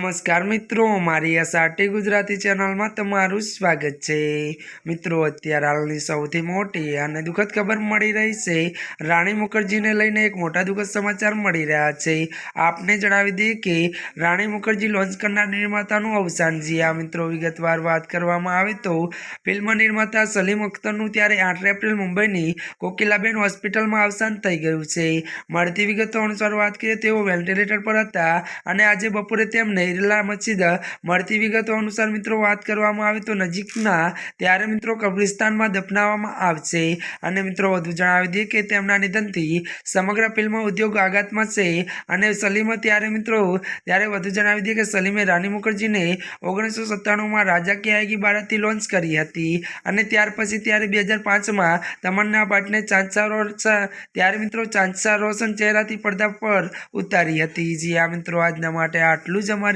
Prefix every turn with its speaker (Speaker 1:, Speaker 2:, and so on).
Speaker 1: નમસ્કાર મિત્રો, મારી એસઆરટી ગુજરાતી ચેનલમાં તમારું સ્વાગત છે. મિત્રો, અત્યારે હાલની સૌથી મોટી અને દુઃખદ ખબર મળી રહી છે. રાણી મુખર્જીને લઈને એક મોટા દુઃખદ સમાચાર મળી રહ્યા છે. આપને જણાવી દઈએ કે રાણી મુખર્જી લોન્ચ કરનાર નિર્માતાનું અવસાન. જી આ મિત્રો, વિગતવાર વાત કરવામાં આવે તો ફિલ્મ નિર્માતા સલીમ અખ્તરનું ત્યારે આઠ એપ્રિલ મુંબઈની કોકિલાબેન હોસ્પિટલમાં અવસાન થઈ ગયું છે. મળતી વિગતો અનુસાર વાત કરીએ, તેઓ વેન્ટિલેટર પર હતા અને આજે બપોરે તેમને ઈરલા મસ્જિદ મળતી વિગતો અનુસાર મિત્રો વાત કરવામાં આવે તો નજીકના ત્યારે મિત્રો કબ્રિસ્તાનમાં દફનાવવામાં આવશે. અને મિત્રો વધુ જણાવી દઈએ કે તેમના નિધનથી સમગ્ર ફિલ્મ ઉદ્યોગ આઘાતમાં છે. અને સલીમ ત્યારે મિત્રો, ત્યારે વધુ જણાવી દઈએ કે સલીમે રાની મુખર્જીને ઓગણીસો સત્તાણુંમાં રાજા કે આયગી બારાતથી લોન્ચ કરી હતી. અને ત્યાર પછી ત્યારે બે હજાર પાંચમાં તમન્ના ભટ્ટને ચાંચા ત્યારે મિત્રો ચાંચા રોશન ચહેરાથી પડદા પર ઉતારી હતી. જી આ મિત્રો, આજના માટે આટલું જ